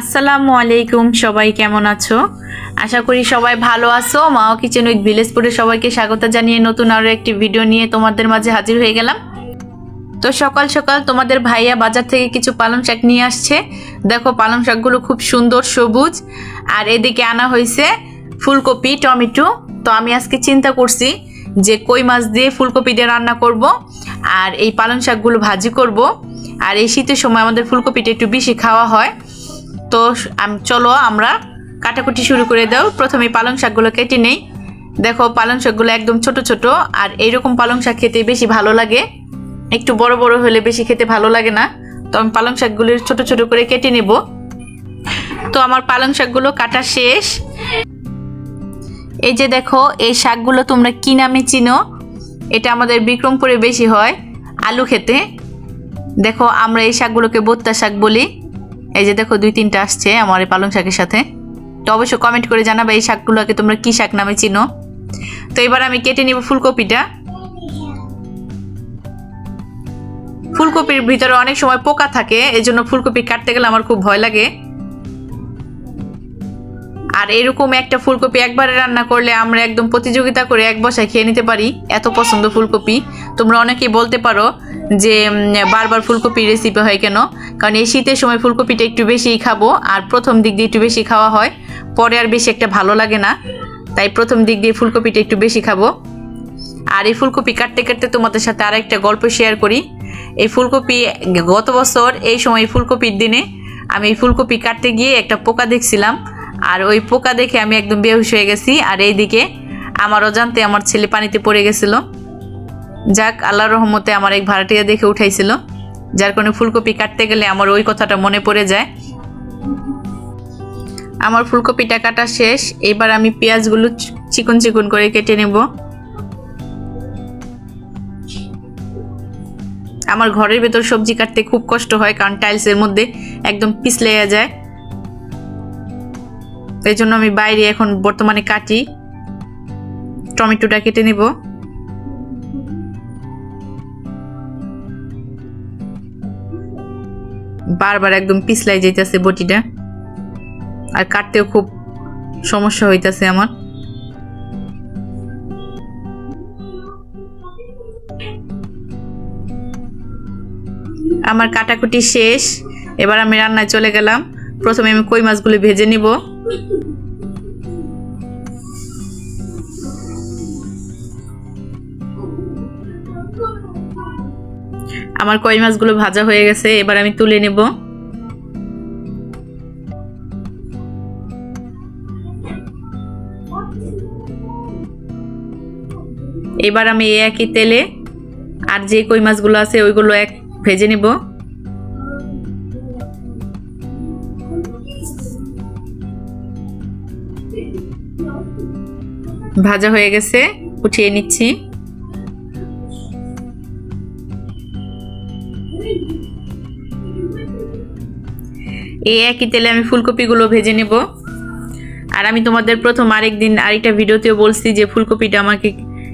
আসসালামু আলাইকুম, সবাই কেমন আছো? আশা করি সবাই ভালো আছো। মাও কিচেন উইথ ভিলেজপুরে সবাইকে স্বাগত জানিয়ে নতুন আরও একটি ভিডিও নিয়ে তোমাদের মাঝে হাজির হয়ে গেলাম। তো সকাল সকাল তোমাদের ভাইয়া বাজার থেকে কিছু পালং শাক নিয়ে আসছে। দেখো পালং শাকগুলো খুব সুন্দর সবুজ। আর এদিকে আনা হয়েছে ফুলকপি, টমেটো। তো আমি আজকে চিন্তা করছি যে কই মাছ দিয়ে ফুলকপি দিয়ে রান্না করব আর এই পালং শাকগুলো ভাজি করব। আর এই শীতের সময় আমাদের ফুলকপিটা একটু বেশি খাওয়া হয়। তো চলো আমরা কাটাকুটি শুরু করে দাও। প্রথমে পালং শাকগুলো কেটে নেই। দেখো, পালং শাকগুলো একদম ছোট ছোট, আর এইরকম পালং শাক খেতে বেশি ভালো লাগে। একটু বড় বড় হলে বেশি খেতে ভালো লাগে না। তো আমি পালং শাকগুলো ছোট ছোট করে কেটে নেব। তো আমার পালং শাকগুলো কাটা শেষ। এই যে দেখো, এই শাকগুলো তোমরা কি নামে চিনো? এটা আমাদের বিক্রমপুরে বেশি হয়, আলু খেতে। দেখো, আমরা এই শাকগুলোকে বোত্তা শাক বলি। এই যে দেখো দুই তিনটা আসছে আমার এই পালং শাকের সাথে। তো অবশ্যই কমেন্ট করে জানাবে এই শাকগুলোকে তোমরা কি শাক নামে চিনো। তো এবার আমি কেটে নিব ফুলকপিটা। ফুলকপির ভিতরে অনেক সময় পোকা থাকে, এজন্য ফুলকপি কাটতে গেলে আমার খুব ভয় লাগে। আর এরকম একটা ফুলকপি একবারে রান্না করলে আমরা একদম প্রতিযোগিতা করে এক বসায় খেয়ে নিতে পারি, এত পছন্দ ফুলকপি। তোমরা অনেকেই বলতে পারো যে বারবার ফুলকপি রেসিপি হয় কেন? কারণ এই শীতের সময় ফুলকপিটা একটু বেশিই খাব আর প্রথম দিক দিয়ে একটু বেশি খাওয়া হয়। পরে আর বেশি একটা ভালো লাগে না। তাই প্রথম দিক দিয়ে ফুলকপিটা একটু বেশি খাব। আর এই ফুলকপি কাটতে কাটতে তোমাদের সাথে আর একটা গল্প শেয়ার করি। এই ফুলকপি, গত বছর এই সময় ফুলকপির দিনে আমি এই ফুলকপি কাটতে গিয়ে একটা পোকা দেখছিলাম। আর ওই পোকা দেখে আমি একদম বেহুশ হয়ে গেছি। আর এইদিকে আমার অজান্তে আমার ছেলে পানিতে পড়ে গেছিল। যাক, আল্লাহর রহমতে আমার এক ভাড়াটিয়া দেখে উঠাইছিল। যার কারণে ফুলকপি কাটতে গেলে আমার ওই কথাটা মনে পড়ে যায়। আমার ফুলকপিটা কাটা শেষ। এবার আমি পেঁয়াজগুলো চিকন চিকন করে কেটে নেব। আমার ঘরের ভেতর সবজি কাটতে খুব কষ্ট হয়, কারণ টাইলসের মধ্যে একদম পিছলে যায়। এই জন্য আমি বাইরে এখন বর্তমানে কাটি। টমেটোটা কেটে নেব। বারবার একদম পিছলাই যাইতেছে বটিটা। আর কাটতেও খুব সমস্যা হইতেছে আমার। আমার কাটাকুটি শেষ। এবার আমি রান্নায় চলে গেলাম। প্রথমে আমি কই মাছগুলো ভেজে নিব? আমার কই মাছগুলো ভাজা হয়ে গেছে, এবার আমি তুলে নেব। এবার আমি এই একই তেলে আর যে কই মাছগুলো আছে, ওইগুলো এক ভেজে নেব। ভাজা হয়ে গেছে, উঠিয়ে নিচ্ছি। এই একই তেলে আমি ফুলকপিগুলো ভেজে নেব। আর আমি তোমাদের প্রথম আরেকদিন আরেকটা ভিডিওতেও বলছি যে ফুলকপিটা আমাকে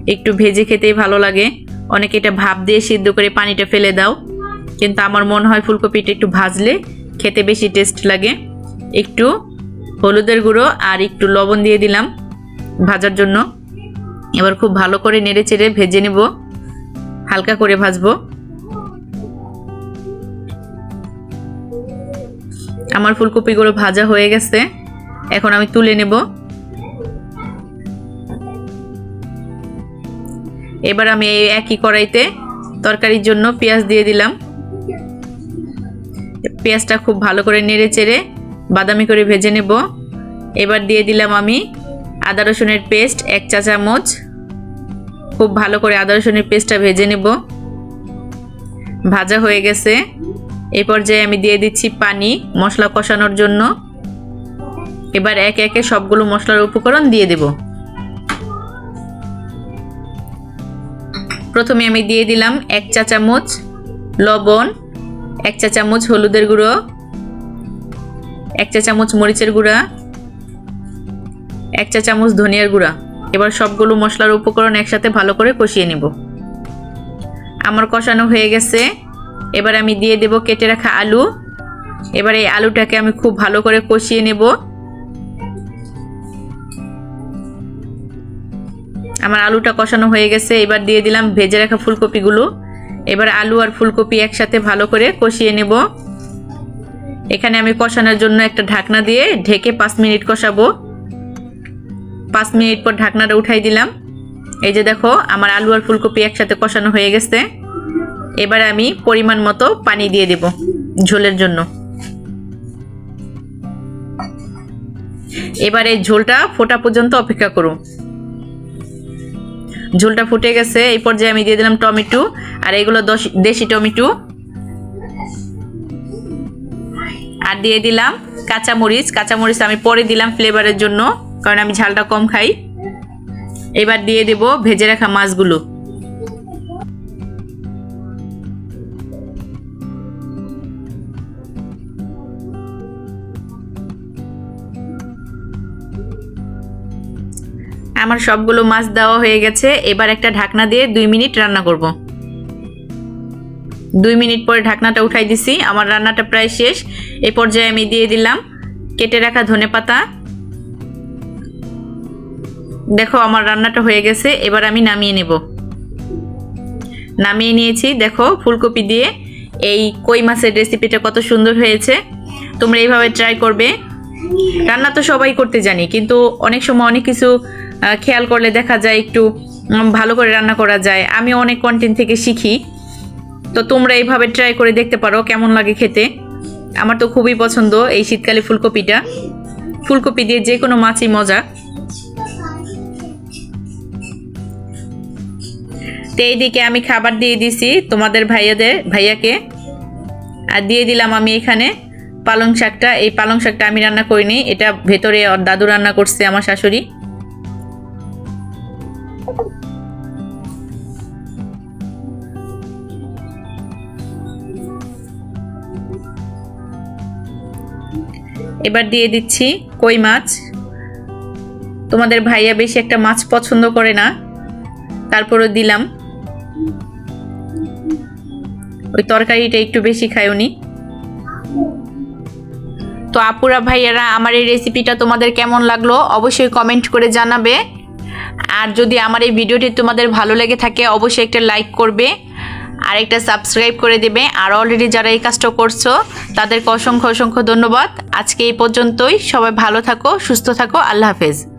একটু ভেজে খেতেই ভালো লাগে। অনেকে এটা ভাপ দিয়ে সিদ্ধ করে পানিটা ফেলে দাও। কিন্তু আমার মনে হয় ফুলকপিটা একটু ভাজলে খেতে বেশি টেস্ট লাগে। একটু হলুদের গুঁড়ো আর একটু লবণ দিয়ে দিলাম ভাজার জন্য। এবার খুব ভালো করে নেড়ে চেড়ে ভেজে নেব। হালকা করে ভাজবো। আমার ফুলকপিগুলো ভাজা হয়ে গেছে। এখন আমি তুলে নেব। এবার আমি এই একই কড়াইতে তরকারির জন্য পেঁয়াজ দিয়ে দিলাম। পেঁয়াজটা খুব ভালো করে নেড়ে চেড়ে বাদামি করে ভেজে নেব। এবার দিয়ে দিলাম আমি আদা রসুনের পেস্ট, এক চা চামচ। খুব ভালো করে আদা রসুনের পেস্টটা ভেজে নেব। ভাজা হয়ে গেছে। এই পর্যায়ে আমি দিয়ে দিচ্ছি পানি, মশলা কষানোর জন্য। এবার একে একে সবগুলো মশলার উপকরণ দিয়ে দেব। প্রথমে আমি দিয়ে দিলাম এক চা চামচ লবণ, এক চা চামচ হলুদের গুঁড়ো, এক চা চামচ মরিচের গুঁড়া, এক চা চামচ ধনিয়ার গুঁড়া। এবার সবগুলো মশলার উপকরণ একসাথে ভালো করে কষিয়ে নেব। আমার কষানো হয়ে গেছে। এবার আমি দিয়ে দেব কেটে রাখা আলু। এবার এই আলুটাকে আমি খুব ভালো করে কষিয়ে নেব। আমার আলুটা কষানো হয়ে গেছে, এবার দিয়ে দিলাম ভেজে রাখা ফুলকপিগুলো। এবার আলু আর ফুলকপি একসাথে ভালো করে কষিয়ে নেব। এখানে আমি কষানোর জন্য একটা ঢাকনা দিয়ে ঢেকে পাঁচ মিনিট কষাবো। পাঁচ মিনিট পর ঢাকনাটা উঠাই দিলাম। এই যে দেখো, আমার আলু আর ফুলকপি একসাথে কষানো হয়ে গেছে। এবার আমি পরিমাণ মতো পানি দিয়ে দেব ঝোলের জন্য। এবার এই ঝোলটা ফোটা পর্যন্ত অপেক্ষা করুন। ঝোলটা ফুটে গেছে, এই পর্যায়ে আমি দিয়ে দিলাম টমেটো, আর এগুলো দশ- টমেটো। আর দিয়ে দিলাম কাঁচামরিচ। কাঁচামরিচ আমি পরে দিলাম ফ্লেভারের জন্য, কারণ আমি ঝালটা কম খাই। এবার দিয়ে দেব ভেজে রাখা মাছগুলো। আমার সবগুলো মাছ দেওয়া হয়ে গেছে, এবার একটা ঢাকনা দিয়ে দুই মিনিট রান্না করব। দুই মিনিট পরে ঢাকনাটা উঠাই দিছি, আমার রান্নাটা প্রায় শেষ। এ পর্যায়ে আমি দিয়ে দিলাম কেটে রাখা ধনে পাতা। দেখো, আমার রান্নাটা হয়ে গেছে, এবার আমি নামিয়ে নেব। নামিয়ে নিয়েছি, দেখো, ফুলকপি দিয়ে। এই কই মাছের রেসিপিটা কত সুন্দর হয়েছে। তোমরা এইভাবে ট্রাই করবে। রান্না তো সবাই করতে জানি, কিন্তু অনেক সময় অনেক কিছু খেয়াল করলে দেখা যায় একটু ভালো করে রান্না করা যায়। আমি অনেক কন্টেন্ট থেকে শিখি। তো তোমরা এইভাবে ট্রাই করে দেখতে পারো কেমন লাগে খেতে। আমার তো খুবই পছন্দ এই শীতকালে ফুলকপিটা। ফুলকপি দিয়ে যে কোনো মাছই মজা। তো এইদিকে আমি খাবার দিয়ে দিছি তোমাদের ভাইয়াদের, ভাইয়াকে। আর দিয়ে দিলাম আমি এখানে পালং শাকটা। এই পালং শাকটা আমি রান্না করিনি, এটা ভেতরে দাদু রান্না করছে, আমার শাশুড়ি। এবার দিয়ে দিচ্ছি কই মাছ। তোমাদের ভাইয়া বেশি একটা মাছ পছন্দ করে না। তারপরও দিলাম। ওই তরকারিটা একটু বেশি খায় উনি তো আপুরা ভাইয়ারা, আমার এই রেসিপিটা তোমাদের কেমন লাগল অবশ্যই কমেন্ট করে জানাবে। আর যদি আমার এই ভিডিওটি তোমাদের ভালো লেগে থাকে, অবশ্যই একটা লাইক করবে আর একটা সাবস্ক্রাইব করে দেবে। আর অলরেডি যারা এই কাজটা করছ, তাদেরকে অসংখ্য অসংখ্য ধন্যবাদ। আজকে এই পর্যন্তই। সবাই ভালো থাকো, সুস্থ থাকো। আল্লাহ হাফেজ।